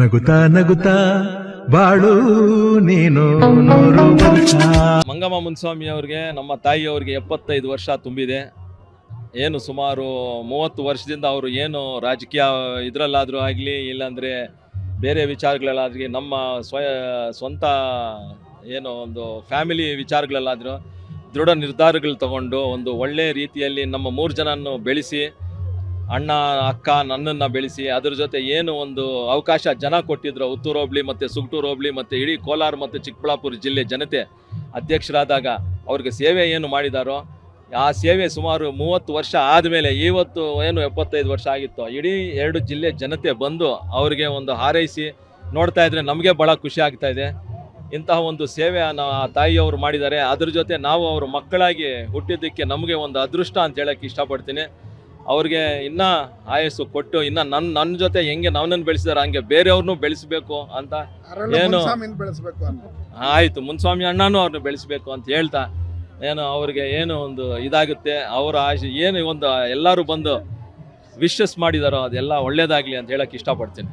ನಗುತ್ತಾ ನಗುತ್ತಾ ಬಾಳು ನೀನು ಮಂಗಮ್ಮ ಮುನ್ಸ್ವಾಮಿ ಅವ್ರಿಗೆ, ನಮ್ಮ ತಾಯಿಯವ್ರಿಗೆ ಎಪ್ಪತ್ತೈದು ವರ್ಷ ತುಂಬಿದೆ. ಏನು ಸುಮಾರು ಮೂವತ್ತು ವರ್ಷದಿಂದ ಅವರು ಏನು ರಾಜಕೀಯ ಇದರಲ್ಲಾದರೂ ಆಗಲಿ, ಇಲ್ಲಾಂದರೆ ಬೇರೆ ವಿಚಾರಗಳಲ್ಲಾದ್ರಿ, ನಮ್ಮ ಸ್ವ, ಸ್ವಂತ ಏನು ಒಂದು ಫ್ಯಾಮಿಲಿ ವಿಚಾರಗಳಲ್ಲಾದರೂ ದೃಢ ನಿರ್ಧಾರಗಳು ತಗೊಂಡು ಒಂದು ಒಳ್ಳೆಯ ರೀತಿಯಲ್ಲಿ ನಮ್ಮ ಮೂರು ಜನನ್ನು ಬೆಳೆಸಿ ಅಣ್ಣ, ಅಕ್ಕ ನನ್ನನ್ನು ಬೆಳೆಸಿ ಅದ್ರ ಜೊತೆ ಏನು ಒಂದು ಅವಕಾಶ ಜನ ಕೊಟ್ಟಿದ್ರು, ಉತ್ತೂರು ಹೋಬ್ಳಿ ಮತ್ತು ಸುಗಟೂರು ಹೋಬ್ಳಿ ಮತ್ತು ಇಡೀ ಕೋಲಾರ ಮತ್ತು ಚಿಕ್ಕಬಳ್ಳಾಪುರ ಜಿಲ್ಲೆ ಜನತೆ ಅಧ್ಯಕ್ಷರಾದಾಗ ಅವ್ರಿಗೆ ಸೇವೆ ಏನು ಮಾಡಿದಾರೋ, ಆ ಸೇವೆ ಸುಮಾರು ಮೂವತ್ತು ವರ್ಷ ಆದಮೇಲೆ ಇವತ್ತು ಏನು ಎಪ್ಪತ್ತೈದು ವರ್ಷ ಆಗಿತ್ತು, ಇಡೀ ಎರಡು ಜಿಲ್ಲೆ ಜನತೆ ಬಂದು ಅವರಿಗೆ ಒಂದು ಹಾರೈಸಿ ನೋಡ್ತಾ ಇದ್ರೆ ನಮಗೆ ಭಾಳ ಖುಷಿ ಆಗ್ತಾ ಇದೆ. ಇಂತಹ ಒಂದು ಸೇವೆ ಆ ತಾಯಿಯವರು ಮಾಡಿದ್ದಾರೆ. ಅದ್ರ ಜೊತೆ ನಾವು ಅವರು ಮಕ್ಕಳಾಗಿ ಹುಟ್ಟಿದ್ದಕ್ಕೆ ನಮಗೆ ಒಂದು ಅದೃಷ್ಟ ಅಂತ ಹೇಳಕ್ಕೆ ಇಷ್ಟಪಡ್ತೀನಿ. ಅವ್ರಿಗೆ ಇನ್ನೂ ಆಯಸ್ಸು ಕೊಟ್ಟು ಇನ್ನ ನನ್ನ ನನ್ನ ಜೊತೆ ಹೆಂಗೆ ನನ್ನನ್ನು ಬೆಳೆಸಿದಾರೆ ಹಂಗೆ ಬೇರೆಯವ್ರನ್ನೂ ಬೆಳೆಸಬೇಕು ಅಂತ ಏನು? ಬೆಳೆಸ್ಬೇಕು ಅಂತ ಆಯಿತು ಮುನ್ಸ್ವಾಮಿ ಅಣ್ಣನೂ ಅವ್ರನ್ನ ಬೆಳೆಸಬೇಕು ಅಂತ ಹೇಳ್ತಾ ಏನು ಅವ್ರಿಗೆ ಏನು ಒಂದು ಇದಾಗುತ್ತೆ ಅವರ ಆಶೆ ಏನು ಒಂದು ಎಲ್ಲರೂ ಬಂದು ವಿಶಸ್ ಮಾಡಿದಾರೋ ಅದೆಲ್ಲ ಒಳ್ಳೇದಾಗಲಿ ಅಂತ ಹೇಳಕ್ಕೆ ಇಷ್ಟಪಡ್ತೀನಿ